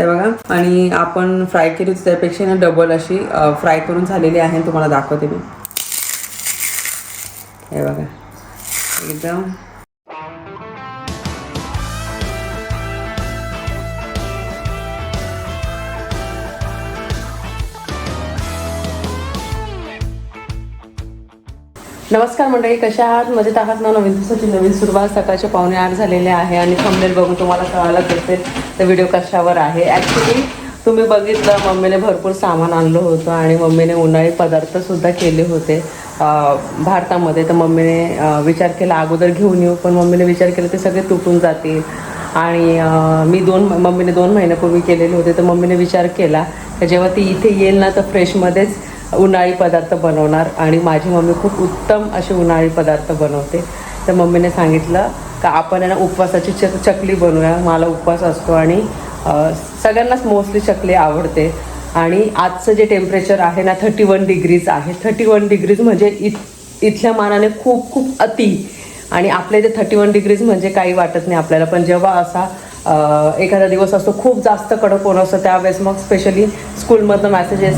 ते बघा. आणि आपण फ्राय केली होती त्यापेक्षा ना डबल अशी फ्राय करून झालेली आहे तुम्हाला दाखवते मी. हे बघा. एकदम नमस्कार मंडळी कशा आहात? मजेत आहात ना? नवीन दिवसाची नवीन सुरुवात. सकाळचे पावणे आठ झालेले आहे आणि थंबनेल बघून तुम्हाला कळालंच असेल तर व्हिडिओ कशावर आहे. ॲक्च्युली तुम्ही बघितलं मम्मीने भरपूर सामान आणलं होतं आणि मम्मीने उन्हाळी पदार्थसुद्धा केले होते भारतामध्ये. तर मम्मीने विचार केला अगोदर घेऊन येऊ. पण मम्मीने विचार केला ते सगळे तुटून जातील. आणि मी दोन मम्मीने दोन महिन्यापूर्वी केलेले होते. तर मम्मीने विचार केला तर जेव्हा ती इथे येईल ना तर फ्रेशमध्येच उन्हाळी पदार्थ बनवणार आणि माझी मम्मी खूप उत्तम असे उन्हाळी पदार्थ बनवते. तर मम्मीने सांगितलं का आपण आहे ना उपवासाची चक चकली बनवूया. मला उपवास असतो आणि सगळ्यांनाच मोस्टली चकली आवडते. आणि आजचं जे टेम्परेचर आहे ना थर्टी वन डिग्रीज आहे. थर्टी वन डिग्रीज म्हणजे इत इथल्या मानाने खूप खूप अति. आणि आपल्या इथे थर्टी वन डिग्रीज म्हणजे काही वाटत नाही आपल्याला. पण जेव्हा असा एखादा दिवस असतो खूप जास्त कडक होणं असतं त्यावेळेस. मग स्पेशली स्कूलमधनं मॅसेजेस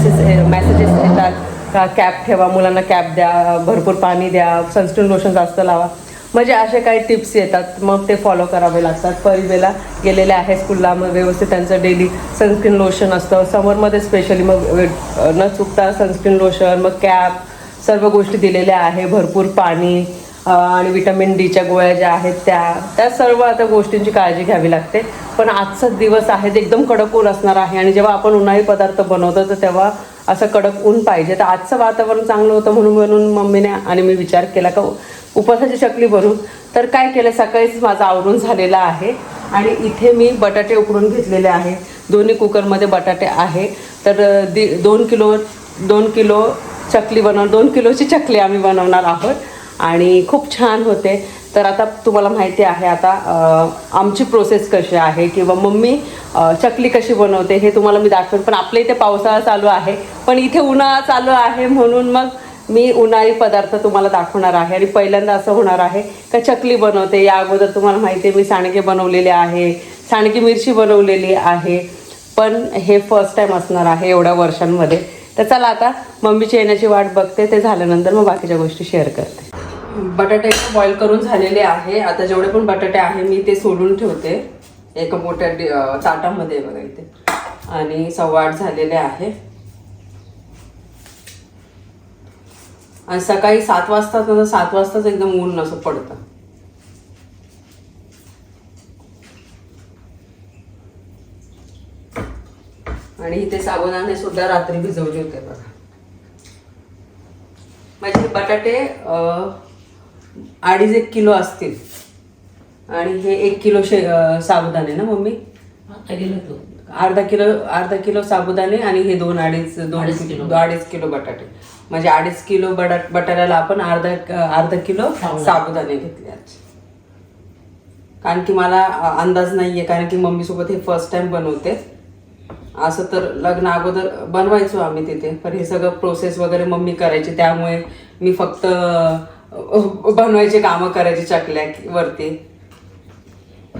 मॅसेजेस येतात. का कॅप ठेवा मुलांना कॅप द्या भरपूर पाणी द्या सनस्क्रीन लोशन जास्त लावा. म्हणजे असे काही टिप्स येतात. मग ते फॉलो करावे लागतात. परिवेला गेलेले आहे स्कूलला मग व्यवस्थित त्यांचं डेली सनस्क्रीन लोशन असतं. समरमध्ये स्पेशली मग न चुकता सनस्क्रीन लोशन मग कॅप सर्व गोष्टी दिलेल्या आहे. भरपूर पाणी आणि विटॅमिन डीच्या गोळ्या ज्या आहेत त्या त्या सर्व आता गोष्टींची काळजी घ्यावी लागते. पण आजचा दिवस आहे ते एकदम कडक ऊन असणार आहे आणि जेव्हा आपण उन्हाळी पदार्थ बनवतो तर तेव्हा असं कडक ऊन पाहिजे. तर आजचं वातावरण चांगलं होतं म्हणून म्हणून मम्मीने आणि मी विचार केला का उपवासाची चकली बनवू तर काय केलं सकाळीच माझं आवरून झालेलं आहे. आणि इथे मी बटाटे उकडून घेतलेले आहे. दोन्ही कुकरमध्ये बटाटे आहे. तर दि दोन किलो दोन किलो चकली बनव दोन किलोची चकली आम्ही बनवणार आहोत. आणि खूप छान होते. तर आता तुम्हाला माहिती आहे आता आमची प्रोसेस कशी आहे किंवा मम्मी चकली कशी बनवते हे तुम्हाला मी दाखवेन. पण आपल्या इथे पावसाळा चालू आहे. पण इथे उन्हाळा चालू आहे म्हणून मग मी उन्हाळी पदार्थ तुम्हाला दाखवणार आहे. आणि पहिल्यांदा असं होणार आहे का चकली बनवते. या अगोदर तुम्हाला माहिती आहे मी सांडगे बनवलेले आहे सांडगी मिरची बनवलेली आहे. पण हे फर्स्ट टाइम असणार आहे एवढ्या वर्षांमध्ये. तर चला आता मम्मीची येण्याची वाट बघते. ते झाल्यानंतर मग बाकीच्या गोष्टी शेअर करते. बटाटे बॉईल करून झालेले आहे. आता जेवढे पण बटाटे आहे मी ते सोडून ठेवते. एका मोठ्या ताटामध्ये बघा इथे. आणि सव्वाट झालेले आहे. आणि सकाळी सात वाजता तर सात वाजताच एकदम ऊन असं पडतं. आणि इथे साबुदाणे सुद्धा रात्री भिजवले होते बघा. माझे बटाटे अडीच एक किलो असतील. आणि हे एक किलो शे साबुदाणे ना मम्मी? अर्धा किलो अर्धा किलो साबुदाणे आणि हे दोन अडीच दोन अडीच किलो. किलो अडीच किलो बटाटे. म्हणजे अडीच किलो बटाट बटाट्याला आपण अर्धा अर्धा किलो साबुदाणे. घेतले आज कारण की मला अंदाज नाहीये कारण की मम्मी सोबत हे फर्स्ट टाइम बनवते. असं तर लग्न अगोदर बनवायचो आम्ही तिथे पण हे सगळं प्रोसेस वगैरे मम्मी करायची त्यामुळे मी फक्त बनवायचे कामं करायची चकल्या वरती.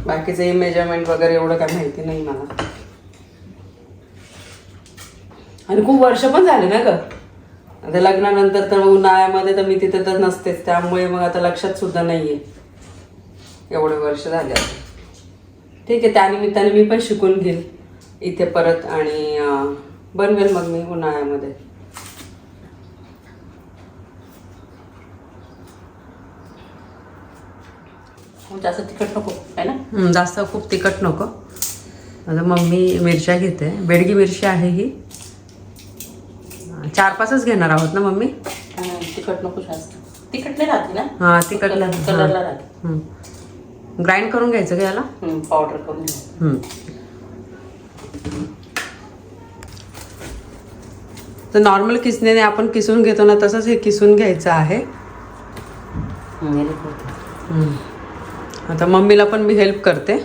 बाकीचं मेजरमेंट वगैरे एवढं काय माहिती नाही मला. आणि खूप वर्ष पण झाले ना ग. आता लग्नानंतर तर उन्हाळ्यामध्ये तर मी तिथे तर नसतेच त्यामुळे मग आता लक्षात सुद्धा नाहीये. एवढे वर्ष झाले ठीक आहे त्यानिमित्ताने मी पण शिकून घेईल. इथे परत आणि बनवेल मग मी उन्हाळ्यामध्ये. जास्त तिखट नको आहे ना? जास्त खूप तिखट नको. आता मम्मी मिरच्या घेते. बेडगी मिरची आहे ही. चार पाचच घेणार आहोत ना मम्मी? तिखट नको जास्त. तिखट नाही राहते ना? हा तिखट कलर- कलरला राहते. ग्राइंड करून घ्यायचं का याला? पावडर करून. तर नॉर्मल किसणीने आपण किसून घेतो ना तसंच हे किसून घ्यायचं आहे. आता मम्मीला पण मी हेल्प करते.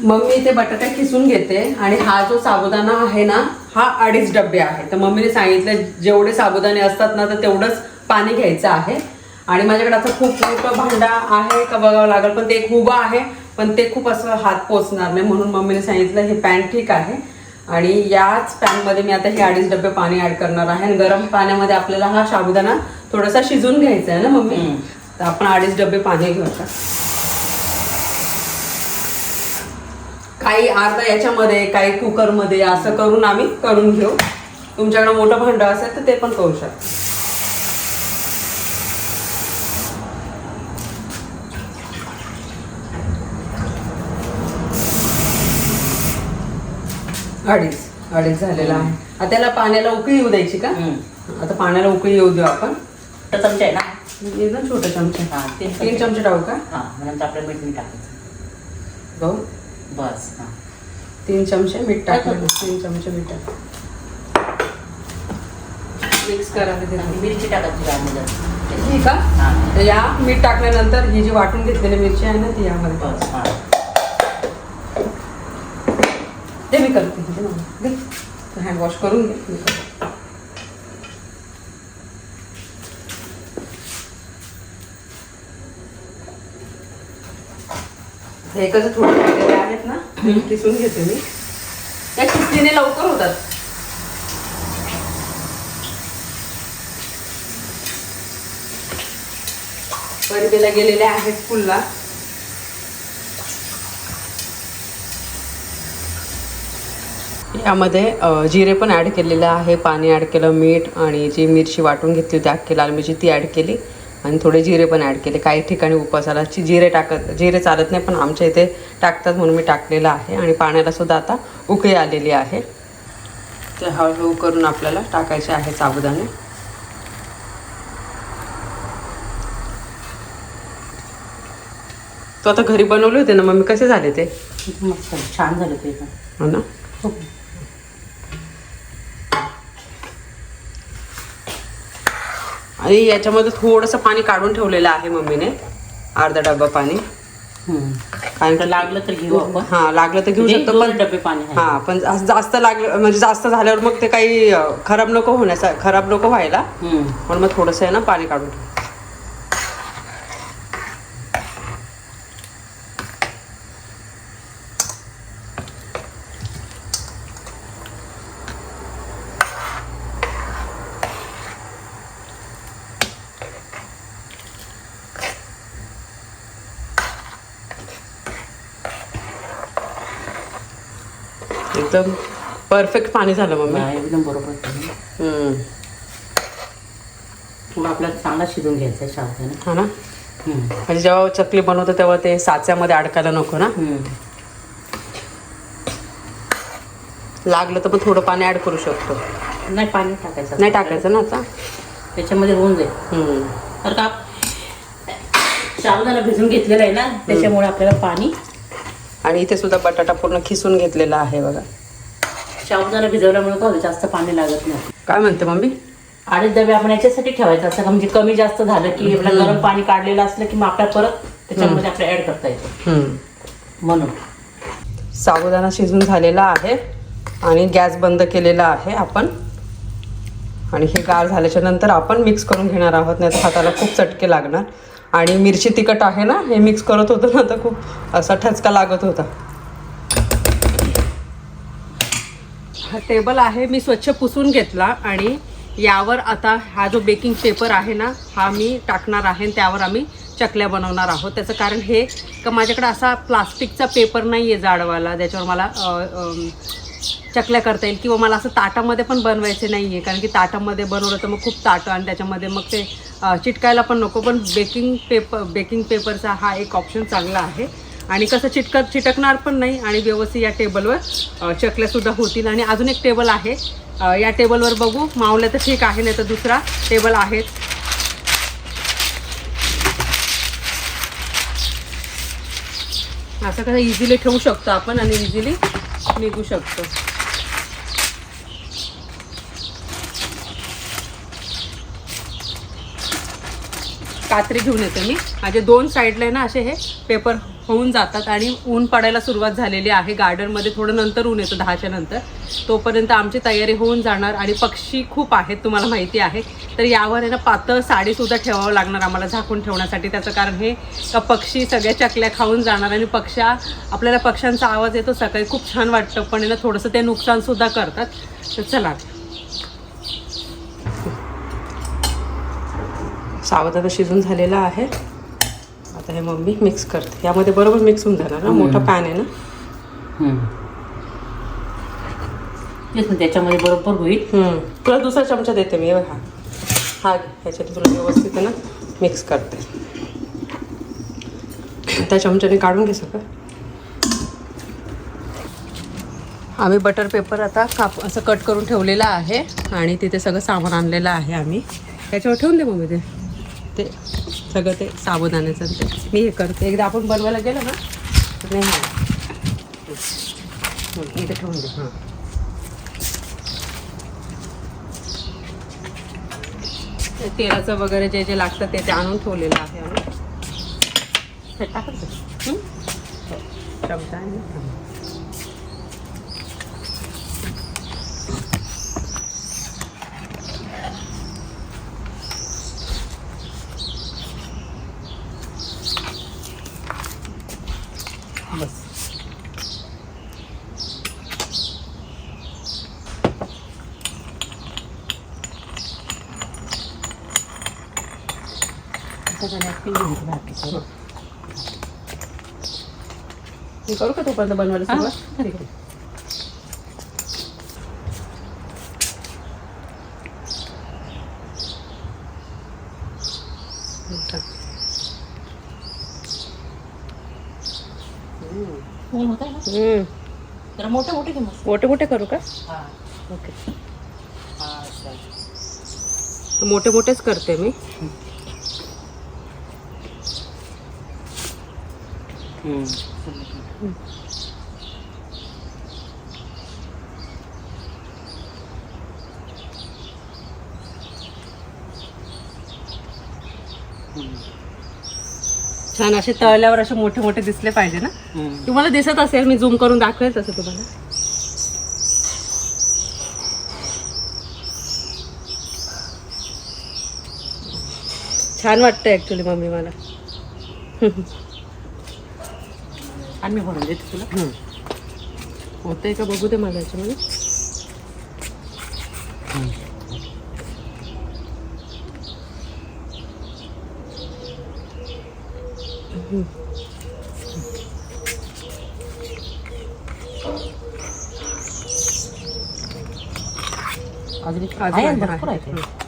मम्मी इथे बटाटा किसून घेते आणि हा जो साबुदाणा आहे ना हा अडीच डबे आहे. तर मम्मीने सांगितलं जेवढे साबुदाणे असतात ना तर तेवढंच पाणी घ्यायचं आहे. आणि माझ्याकडे आता खूप मोठं भांडा आहे का बघावं लागेल पण ते एक उभं आहे. पण ते खूप असं हात पोचणार नाही म्हणून मम्मीने सांगितलं हे पॅन ठीक आहे. आणि याच पॅनमध्ये मी आता हे अडीच डबे पाणी ऍड करणार आहे. आणि गरम पाण्यामध्ये आपल्याला हा साबुदाणा थोडासा शिजून घ्यायचा आहे ना मम्मी. तर आपण अडीच डबे पाणी घेऊ आता. काही अर्धा याच्यामध्ये काही कुकरमध्ये असं करून आम्ही करून घेऊ. तुमच्याकडे मोठं भांडं असेल तर ते पण करू शकता. अडीच अडीच झालेला आहे. आता त्याला पाण्याला उकळी येऊ द्यायची का. आता पाण्याला उकळी येऊ देऊ आपण. तर चमचा आहे ना? एकदम छोटा चमचा. हा तीन तीन चमचे टाकू का? हा नंतर आपलं मीठ मीठ टाकायचं गहू? बस हा. तीन चमचे मीठ टाकलं तीन चमचे मीठ टाक. मिक्स करायला देते आणि मिरची टाकायची गाडीला ठीक का? हा. या मीठ टाकल्यानंतर ही जी वाटून घेतलेली मिरची आहे ना ती यामध्ये बस हा. ते मी करते. दे मला. दे हँड वॉश करून घे. हे कसं थोडे राहिलेले आहेत ना. किसून घेते मी. त्या किसणीने लवकर होतात. परिबेला गेलेले आहेत फुलला यामध्ये जिरे पण ॲड केलेलं आहे. पाणी ॲड केलं मीठ आणि जी मिरची वाटून घेतली होती अख्खी लाल मिरची ती ॲड केली. आणि थोडे जिरे पण ॲड केले. काही ठिकाणी उपासाला जिरे टाकत जिरे चालत नाही पण आमच्या इथे टाकतात म्हणून मी टाकलेलं आहे. आणि पाण्याला सुद्धा आता उकळी आलेली आहे. ते हळूहळू करून आपल्याला टाकायचे आहे साबुदाणे. तो आता घरी बनवले होते ना मम्मी? कसे झाले ते? मस्त. छान झालं ते हो ना? आणि याच्यामध्ये थोडंसं पाणी काढून ठेवलेलं आहे मम्मीने. अर्धा डब्बा पाणी. कारण तर लागलं तर घेऊ आपण. हा लागलं तर घेऊ म्हणजे शकतो पण डबे पाणी हा पण जास्त- लागलं म्हणजे जास्त झाल्यावर मग ते काही खराब नको होण्याचा खराब नको व्हायला. पण मग थोडंसं आहे ना पाणी काढून ठेव एकदम परफेक्ट पाणी झालं मम्मी. एकदम बरोबर. केलं. हम्म. मग आपल्याला चांगला शिजून घ्यायचा आहे साबुदाणा हा ना? हम्म. म्हणजे जेव्हा चकली बनवतो तेव्हा ते साच्यामध्ये अडकायला नको ना? हम्म. लागलं तर पण थोडं पाणी ऍड करू शकतो. नाही पाणी टाकायचं. नाही टाकायचं ना आता? त्याच्यामध्ये होऊन जाईल. हम्म. तर का? साबुदाणा भिजून घेतलेला आहे ना त्याच्यामुळे आपल्याला पाणी आणि इथे सुद्धा बटाटा पूर्ण खिसून घेतलेला आहे बघा. साबुदाणा भिजवल्यामुळे काय होतं? जास्त पाणी लागत नाही. काय म्हणते मम्मी? अडीच डबे आपण याच्यासाठी ठेवायचं. असं म्हणजे कमी जास्त झालं की आपलं गरम पाणी काढलेलं असलं की मग आपल्याला परत त्याच्यामध्ये आपल्याला ऍड करता येतं. हम्म. म्हणून. साबुदाणा शिजून झालेला आहे आणि गॅस बंद केलेला आहे आपण. आणि हे गार झाल्याच्यानंतर आपण मिक्स करून घेणार आहोत नाही तर हाताला खूप चटके लागणार. आणि मिरची तिखट आहे ना हे मिक्स करत होतं ना तर खूप असा ठचका लागत होता. हा टेबल आहे मी स्वच्छ पुसून घेतला आणि यावर आता हा जो बेकिंग पेपर आहे ना हा मी टाकणार आहे आणि त्यावर आम्ही चकल्या बनवणार आहोत. त्याचं कारण हे का माझ्याकडे असा प्लास्टिकचा पेपर नाही आहे जाडवाला ज्याच्यावर मला चकल्या करता येईल किंवा मला असं ताटामध्ये पण बनवायचे नाही आहे कारण की ताटामध्ये बनवलं तर मग खूप ताटं आणि त्याच्यामध्ये मग ते चिटकायला पण नको. पण बेकिंग पेपर बेकिंग पेपरचा हा एक ऑप्शन चांगला आहे. आणि कसं चिटकत चिटकणार पण नाही आणि व्यवस्थित या टेबलवर चकल्यासुद्धा होतील. आणि अजून एक टेबल आहे. या टेबलवर बघू. मावलं तर ठीक आहे नाही तर दुसरा टेबल आहेच असं कसं इझिली ठेवू शकतो आपण आणि इझिली निघू शकतो. कात्री घेऊन येते मी. माझे दोन साईडला आहे ना असे हे पेपर होऊन जातात आणि ऊन पडायला सुरुवात झालेली आहे. गार्डनमध्ये थोडं नंतर ऊन येतं दहाच्या नंतर. तोपर्यंत आमची तयारी होऊन जाणार आणि पक्षी खूप आहेत तुम्हाला माहिती आहे. तर यावर आहे ना पातळ साडीसुद्धा ठेवावं लागणार आम्हाला झाकून ठेवण्यासाठी. त्याचं कारण हे का पक्षी सगळ्या चकल्या खाऊन जाणार आणि पक्ष्या आपल्याला पक्ष्यांचा आवाज येतो सकाळी खूप छान वाटतं. पण ना थोडंसं ते नुकसानसुद्धा करतात. तर चला. सावधान शिजून झालेला आहे. आता हे मम्मी मिक्स करते. यामध्ये बरोबर मिक्स होऊन जाणार ना? मोठा पॅन आहे ना? तेच ना त्याच्यामध्ये बरोबर होईल. हम्म. तुला दुसरा चमचा देते मी हे हा. ह्याच्यात तुला व्यवस्थित ना मिक्स करते. त्या चमच्याने काढून घे सगळं. आम्ही बटर पेपर आता काप असं कट करून ठेवलेला आहे आणि तिथे सगळं सामान आणलेलं आहे आम्ही. त्याच्यावर ठेवून दे मग ते. ते सगळं ते साबुदाण्याचं ते. मी हे करते. एकदा आपण बनवायला गेलो ना नाही होणार. इथे ठेवून दे. हां. तेलाचं वगैरे जे जे लागतं ते ते आणून ठेवलेलं आहे आम्ही. टाकत हो. चमचा मी करू का तोपर्यंत बनवायला सुरुवात? मोठे मोठे मोठे मोठे करू का? हा. ओके. मोठे मोठेच करते मी. छान असे तळल्यावर असे मोठे मोठे दिसले पाहिजे ना. तुम्हाला दिसत असेल मी झूम करून दाखवेल तसं तुम्हाला. छान वाटतं ऍक्च्युली मम्मी मला. आणि मी भरून देते तुला होतंय का बघू दे मला याच्यामध्ये अजून एक- अजून आहे आहे, भरपूर आहे आहे. ते.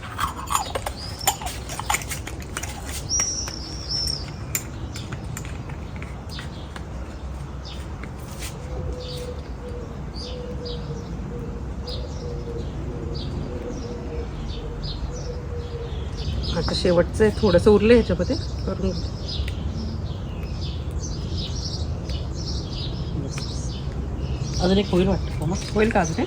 शेवटचं आहे थोडंसं उरलं ह्याच्यामध्ये करून. अजून एक होईल वाटतं मग होईल का अजून?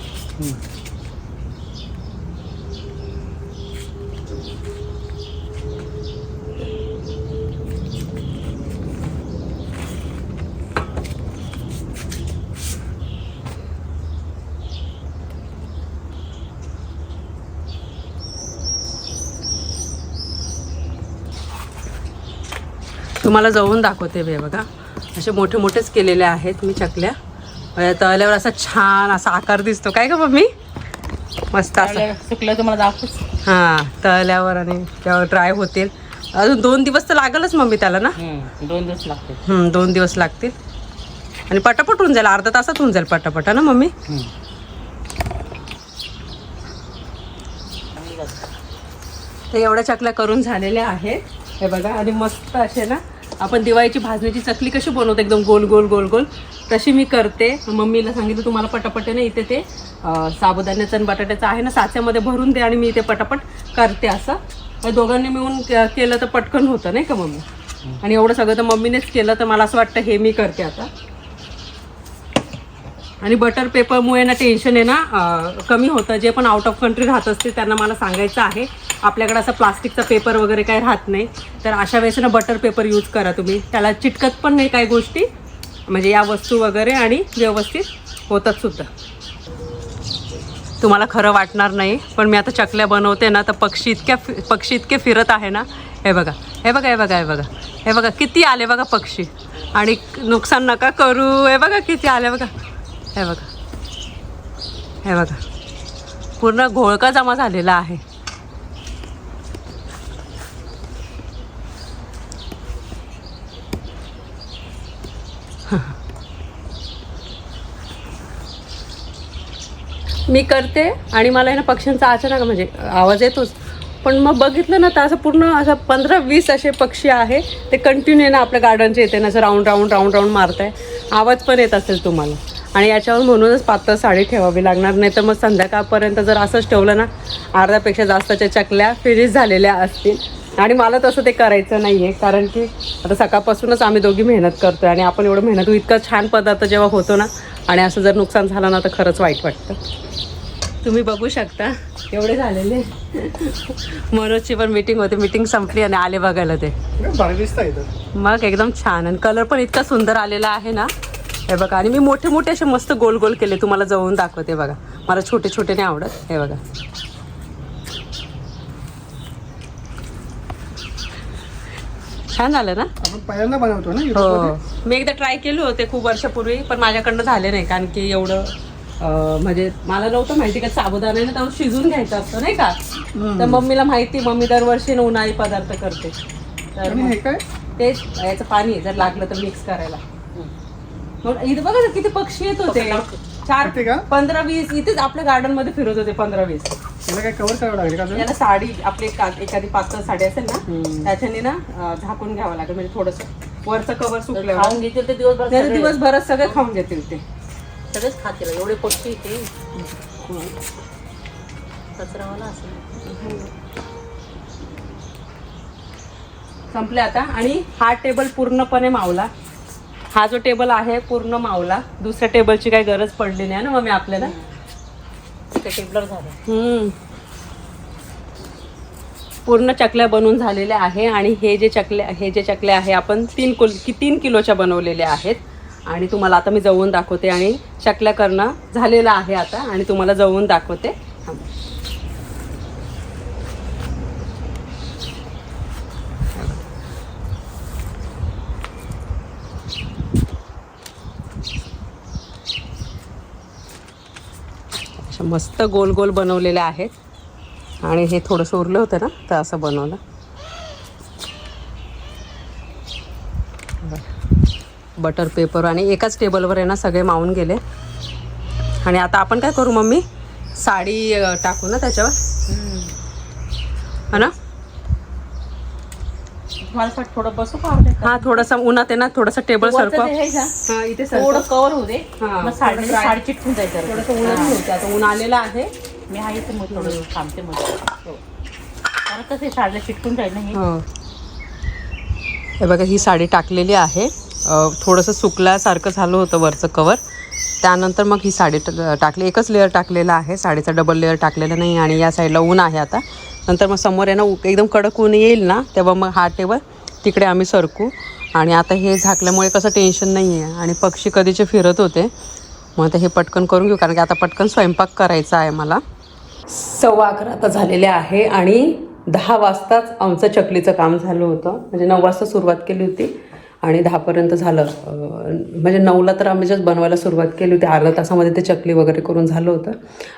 तुम्हाला जवळून दाखवते हे बघा. असे मोठे मोठेच केलेले आहेत मी चकल्या. तळल्यावर असा छान असा आकार दिसतो. काय का मम्मी? मस्त असं. सुकलं तर मला दाखवच. हां तळल्यावर आणि त्यावर ड्राय होतील. अजून दोन दिवस तर लागलच मम्मी त्याला ना? दोन दिवस लागते हं, दोन दिवस लागतील. आणि पटापट होऊन जाईल अर्धा तासात होऊन जाईल पटापट ना मम्मी? तर एवढ्या चकल्या करून झालेल्या आहेत. हे बघा आणि मस्त असे ना आपण दिवाळीची भाजण्याची चकली कशी बनवतो? एकदम गोल गोल गोल गोल. तशी मी करते. मम्मीला सांगितलं तुम्हाला पटापट आहे ना इथे ते साबुदाण्याचं आणि बटाट्याचं आहे ना साच्यामध्ये भरून दे आणि मी इथे पटापट करते असं. दोघांनी मिळून केलं तर पटकन होतं नाही का मम्मी? आणि एवढं सगळं तर मम्मीनेच केलं तर मला असं वाटतं हे मी करते आता. आणि बटर पेपरमुळे ना टेन्शन आहे ना कमी होतं. जे पण आउट ऑफ कंट्री राहत असते त्यांना मला सांगायचं आहे. आपल्याकडे असं प्लास्टिकचा पेपर वगैरे काही राहत नाही. तर अशा वेळेस ना बटर पेपर यूज करा तुम्ही. त्याला चिटकत पण नाही काही गोष्टी. म्हणजे या वस्तू वगैरे आणि व्यवस्थित होतात सुद्धा. तुम्हाला खरं वाटणार नाही पण मी आता चकल्या बनवते ना तर पक्षी इतक्या फि पक्षी इतके फिरत आहे ना. हे बघा हे बघा हे बघा हे बघा. हे बघा किती आले बघा पक्षी. आणि नुकसान नका करू. हे बघा किती आले बघा. हे बघा. हे बघा. पूर्ण घोळका जमा झालेला आहे. मी करते आणि मला आहे ना पक्ष्यांचा अचानक म्हणजे आवाज येतोच. पण मग बघितलं ना तर असं पूर्ण असं पंधरा वीस असे पक्षी आहे. ते कंटिन्यू ना आपल्या गार्डनचे येते ना असं राऊंड राऊंड राऊंड राऊंड मारत आहे आवाज पण येत असेल तुम्हाला. आणि याच्यावर म्हणूनच पातळ साडी ठेवावी लागणार. नाही तर मग संध्याकाळपर्यंत जर असंच ठेवलं ना अर्ध्यापेक्षा जास्तच्या चकल्या फिरीज झालेल्या असतील. आणि मला तसं ते करायचं नाही आहे कारण की आता सकाळपासूनच आम्ही दोघी मेहनत करतोय आणि आपण एवढं मेहनत इतका छान पदार्थ जेव्हा होतो ना आणि असं जर नुकसान झालं ना तर खरंच वाईट वाटतं. तुम्ही बघू शकता. एवढे झालेले. मनोजची पण मीटिंग होती. मीटिंग संपली आणि आले बघायला ते. मग एकदम छान. आणि कलर पण इतका सुंदर आलेला आहे ना. हे बघा. आणि मी मोठे मोठे असे मस्त गोल गोल केले. तुम्हाला जवळून दाखवते बघा. मला छोटे छोटे नाही आवडत. हे बघा. छान झालं ना? आपण पहिल्यांदा बनवतो ना हो. मी एकदा ट्राय केले होते खूप वर्षापूर्वी पण माझ्याकडनं झाले नाही. कारण की एवढं म्हणजे मला नव्हतं माहिती का साबुदाणा ना त्यावर शिजून घ्यायचं असतं नाही का? तर मम्मीला माहिती मम्मी दरवर्षी उन्हाळी पदार्थ करते. तर आणि मग हे काय? तेच याचं पाणी जर लागलं तर मिक्स करायला. मग इथं बघा ना किती पक्षी येत होते. चार किती का? पंधरा वीस इथेच आपल्या गार्डनमध्ये फिरत होते पंधरा वीस. याला काय कव्हर करावं लागेल का अजून? याला साडी आपली का- एखादी पातळ साडी असेल ना त्याच्याने ना अं, झाकून घ्यावं लागेल. म्हणजे थोडस वरचं कवर सुकल्यावर. खाऊन घेतील ते दिवसभर सगळे- दिवसभरात सगळे खाऊन घेतील ते. सगळेच खातील एवढे पक्षी इथे. कचरावाला असेल. संपले आता. आणि हा टेबल पूर्णपणे मावला. हा जो टेबल आहे पूर्ण मावला. दुसऱ्या टेबलची काही गरज पडली नाही ना मग मी आपल्याला ते टेबलर झालं. पूर्ण चकल्या बनवून झालेल्या आहे. आणि हे जे चकल्या हे जे चकल्या आहे आपण तीन कुल की तीन किलोच्या बनवलेल्या आहेत. आणि तुम्हाला आता मी जवळून दाखवते आणि चकल्या करणं झालेलं आहे आता आणि तुम्हाला जवळून दाखवते. मस्त गोल गोल बनवलेले आहेत. आणि हे थोडंसं उरलं होतं ना तर असं बनवलं. बटर पेपर आणि एकाच टेबलवर आहे ना सगळे मावून गेले. आणि आता आपण काय करू मम्मी? साडी टाकू ना त्याच्यावर? हा ना? मला थोडं बसू का आवडेल हा थोडंसं उन्हात आहे ना थोडंसं टेबल सरकवा हा इथे थोडं कवर होऊ दे. हा, मग साडी थोडं dry. साडी चिटकून जायचं थोडंसं उन्हात ठेवते आता ऊन आलेलं आहे. मी आहे इथे मग थोडं थांबते मग. कारण कसं आहे, साडीला चिटकून जाईल ना हे. हो. हे बघा ही साडी टाकलेली आहे. थोडंसं सुकल्यासारखं झालं होतं वरचं कवर त्यानंतर मग ही साडी टाकली. एकच लेअर टाकलेला आहे. साडीचा डबल लेअर टाकलेला नाही आणि या साईडला ऊन आहे आता. नंतर मग समोर आहे ना एकदम कडक ऊन येईल ना तेव्हा मग हा टेबल तिकडे आम्ही सरकू. आणि आता हे झाकल्यामुळे कसं टेन्शन नाही आहे आणि पक्षी कधीचे फिरत होते. मग आता हे पटकन करून घेऊ कारण की आता पटकन स्वयंपाक करायचा आहे मला. सव्वा अकरा आता झालेले आहे आणि दहा वाजताच आमचं चकलीचं काम झालं होतं. म्हणजे नऊ वाजता सुरुवात केली होती. आणि दहापर्यंत झालं. म्हणजे नऊला तर आम्ही जस्ट बनवायला सुरुवात केली होती. अर्ध्या तासामध्ये ते चकली वगैरे करून झालं होतं.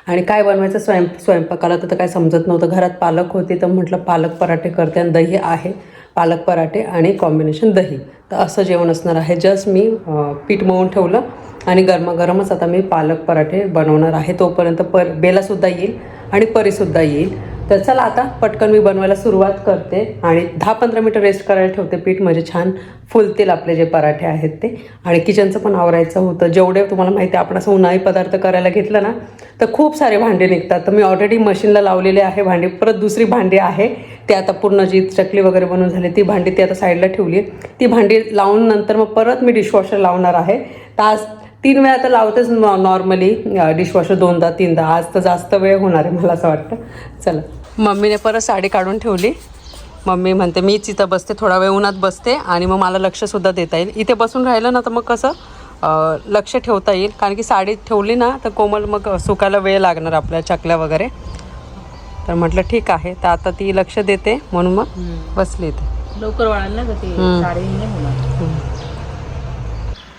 आणि काय बनवायचं? स्वयं स्वयंपाकाला तर काय समजत नव्हतं. घरात पालक होती तर म्हटलं पालक पराठे करते आणि दही आहे. पालक पराठे आणि कॉम्बिनेशन दही. तर असं जेवण असणार आहे. जस्ट मी पीठ मळून ठेवलं आणि गरमागरमच आता मी पालक पराठे बनवणार आहे. तोपर्यंत पर बेलासुद्धा येईल आणि परीसुद्धा येईल. तर चला आता पटकन मी बनवायला सुरुवात करते आणि दहा पंधरा मिनटं रेस्ट करायला ठेवते पीठ. म्हणजे छान फुलतील आपले जे पराठे आहेत ते. आणि किचनचं पण आवरायचं होतं. जेवढे तुम्हाला माहिती आहे आपण असं उन्हाळी पदार्थ करायला घेतलं ना तर खूप सारे भांडे निघतात. तर मी ऑलरेडी मशीनला लावलेले आहे भांडी. परत दुसरी भांडी आहे. ते आता पूर्ण जी चकली वगैरे बनवून झाली ती भांडी ती आता साईडला ठेवली ती भांडी लावून नंतर मग परत मी डिशवॉशर लावणार आहे. तर आज तीन वेळा तर लावतेच नॉर्मली डिशवॉशर दोनदा तीनदा. आज तर जास्त वेळ होणार आहे मला असं वाटतं. चला. मम्मीने परत साडी काढून ठेवली. मम्मी म्हणते मीच इथं बसते थोडा वेळ उन्हात बसते आणि मग मला लक्षसुद्धा देता येईल. इथे बसून राहिलं ना तर मग कसं लक्ष ठेवता येईल. कारण की साडी ठेवली ना तर कोमल मग सुकायला वेळ लागणार आपल्या चकल्या वगैरे. तर म्हटलं ठीक आहे. तर आता ती लक्ष देते म्हणून मग बसली इथे. लवकर वाढायला ना ते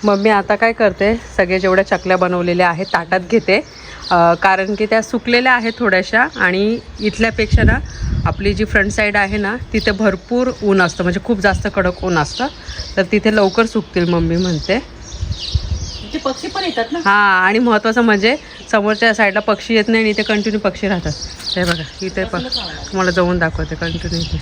मम्मी आता काय करते सगळे जेवढ्या चकल्या बनवलेल्या आहेत ताटात घेते. कारण की त्या सुकलेल्या आहेत थोड्याशा आणि इथल्यापेक्षा ना आपली जी फ्रंट साईड आहे ना तिथे भरपूर ऊन असतं. म्हणजे खूप जास्त कडक ऊन असतं. तर तिथे लवकर सुकतील मम्मी म्हणते. ते पक्षी पण येतात ना? हां आणि महत्त्वाचं म्हणजे समोरच्या साईडला पक्षी येत नाही आणि इथे कंटिन्यू पक्षी राहतात. हे बघा इथे पण तुम्हाला जाऊन दाखवते कंटिन्यू इथे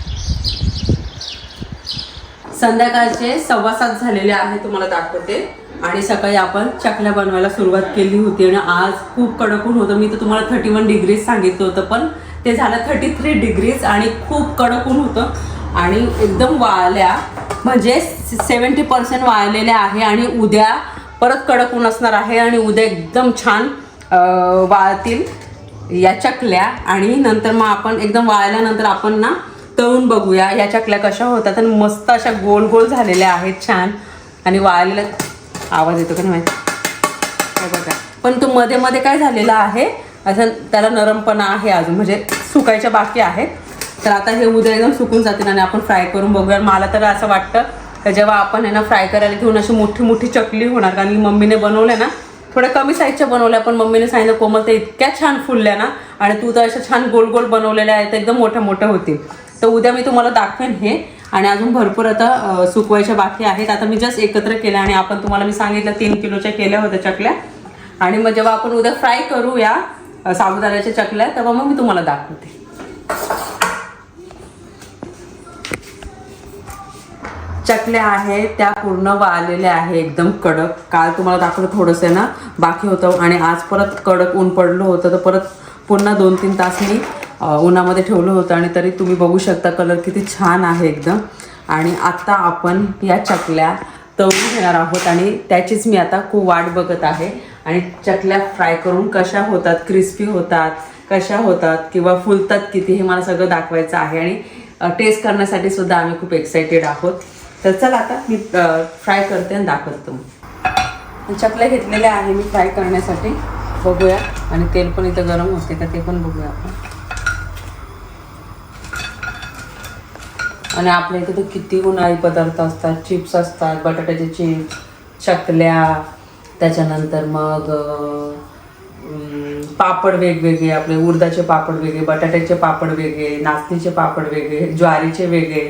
संध्याकाळचे सव्वा सात झालेले आहे तुम्हाला दाखवते. आणि सकाळी आपण चकल्या बनवायला सुरुवात केली होती आणि आज खूप कडक ऊन होतं. मी तर तुम्हाला थर्टी वन डिग्रीज सांगितलं होतं पण ते झालं थर्टी थ्री डिग्रीज आणि खूप कडक ऊन होतं. आणि एकदम वाळल्या म्हणजे सेवन्टी पर्सेंट वाळलेल्या आहे आणि उद्या परत कडक ऊन असणार आहे आणि उद्या एकदम छान वाळतील या चकल्या. आणि नंतर मग आपण एकदम वाळल्यानंतर आपण ना तळून बघूया या चकल्या कशा होतात. आणि मस्त अशा गोल गोल झालेल्या आहेत छान. आणि वाळलेल्या आवाज येतो का नाही माहिती? बघा. पण तो मध्ये मध्ये काय झालेला आहे? असं त्याला नरमपणा आहे अजून. म्हणजे सुकायच्या बाकी आहेत. तर आता हे उद्या एकदम सुकून जातील आणि आपण फ्राय करून बघूया मला तर असं वाटतं का जेव्हा आपण आहे ना फ्राय करायला घेऊन अशी मोठी मोठी चकली होणार. कारण की मम्मीने बनवल्या ना थोड्या कमी साईजच्या बनवल्या. पण मम्मीने सांगितलं कोमल ते इतक्या छान फुलल्या ना आणि तू तर अशा छान गोल गोल बनवलेल्या आहेत. एकदम मोठ्या मोठ्या होतील. तर उद्या मी तुम्हाला दाखवेन हे. आणि अजून भरपूर आता सुकवायच्या बाकी आहेत. आता मी जस्ट एकत्र केल्या आणि आपण तुम्हाला मी सांगितलं तीन किलोच्या केल्या होत्या चकल्या. आणि मग जेव्हा आपण उद्या फ्राय करूया साबुदाण्याच्या चकल्या तेव्हा मग मी तुम्हाला दाखवते. चकल्या आहेत त्या पूर्ण वाळलेल्या आहे एकदम कडक. काल तुम्हाला दाखवलं थोडंसं ना बाकी होतं. आणि आज परत कडक ऊन पडलं होतं तर परत पुन्हा दोन तीन तास मी उन्हामध्ये ठेवलं होतं आणि तरी तुम्ही बघू शकता कलर किती छान आहे एकदम. आणि आत्ता आपण या चकल्या तळून घेणार आहोत आणि त्याचीच मी आता खूप वाट बघत आहे. आणि चकल्या फ्राय करून कशा होतात क्रिस्पी होतात कशा होतात किंवा फुलतात किती हे मला सगळं दाखवायचं आहे. आणि टेस्ट करण्यासाठी सुद्धा आम्ही खूप एक्सायटेड आहोत. तर चला आता मी फ्राय करते आणि दाखवतो चकल्या घेतलेल्या आहे मी फ्राय करण्यासाठी. बघूया. आणि तेल पण इथं गरम होते का ते पण बघूया आपण. आणि आपल्या इथे तर किती उन्हाळी पदार्थ असतात. चिप्स असतात बटाट्याचे चिप्स चकल्या त्याच्यानंतर मग पापड वेगवेगळे आपले उडदाचे पापड वेगळे बटाट्याचे पापड वेगळे नाचणीचे पापड वेगळे ज्वारीचे वेगळे.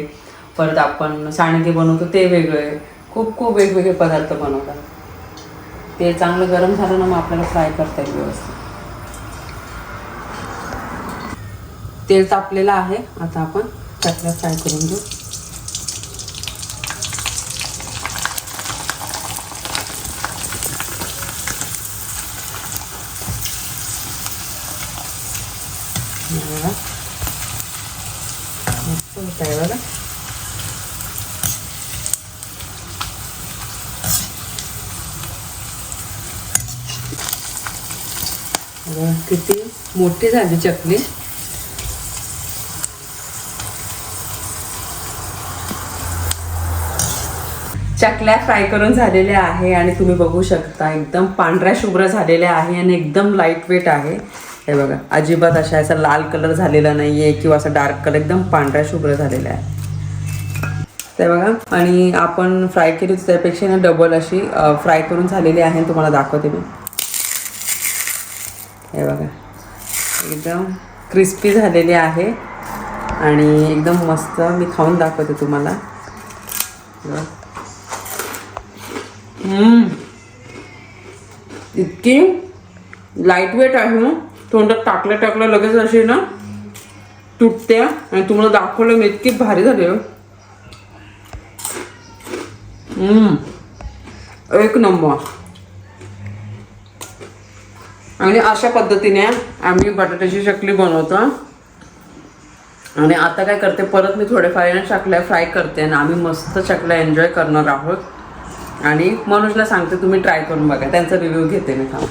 परत आपण सांडगे बनवतो ते वेगळे. खूप खूप वेगवेगळे पदार्थ बनवतात. ते चांगलं गरम झालं ना मग आपल्याला फ्राय करता येईल व्यवस्थित. तेल तापलेलं आहे. आता आपण चकल्या फ्राय करून घेऊ. आहे बघा. बघा, किती मोठी झाली चकली चकल्या फ्राय करून झालेल्या आहे आणि तुम्ही बघू शकता एकदम पांढऱ्या शुभ्र झालेल्या आहे आणि एकदम लाइट वेट आहे. हे बघा अजिबात अशा असा लाल कलर झालेला नाही आहे किंवा असा डार्क कलर एकदम पांढऱ्या शुभ्र झालेला आहे. ते बघा आणि आपण फ्राय केली त्यापेक्षा ना डबल अशी फ्राय करून झालेली आहे आणि तुम्हाला दाखवते मी. हे बघा एकदम क्रिस्पी झालेली आहे आणि एकदम मस्त मी खाऊन दाखवते तुम्हाला. बघा. इतकी लाइट वेट आहे तोंडात टाकल्या टाकल्या लगेच अशी ना तुटते आणि तुम्हाला दाखवलं मी इतकी भारी झाली हो. एक नंबर आणि अशा पद्धतीने आम्ही बटाट्याची चकली बनवतो. आणि आता काय करते परत मी थोडेफार ना चकल्या फ्राय करते आणि आम्ही मस्त चकल्या एन्जॉय करणार आहोत. आणि मनोजला सांगते तुम्ही ट्राय करून बघा. त्यांचा रिव्ह्यू घेते मी थांब.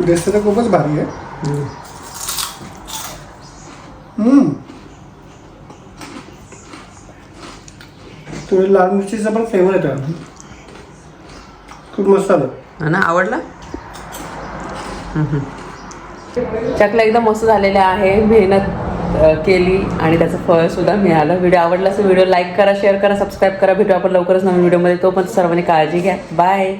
दिसतं तर खूपच भारी आहे. हम्म. थोडी लाल मिरचीचा पण फ्लेवर येतो खूप मस्त आलं. हा ना आवडला? चकल्या एकदम मस्त झालेल्या आहे मेहनत केली आणि त्याचं फळसुद्धा मिळालं. व्हिडिओ आवडला असेल व्हिडिओ लाईक करा शेअर करा सबस्क्राईब करा. भेटू आपण लवकरच नवीन व्हिडिओमध्ये. तो पण सर्वांनी काळजी घ्या. बाय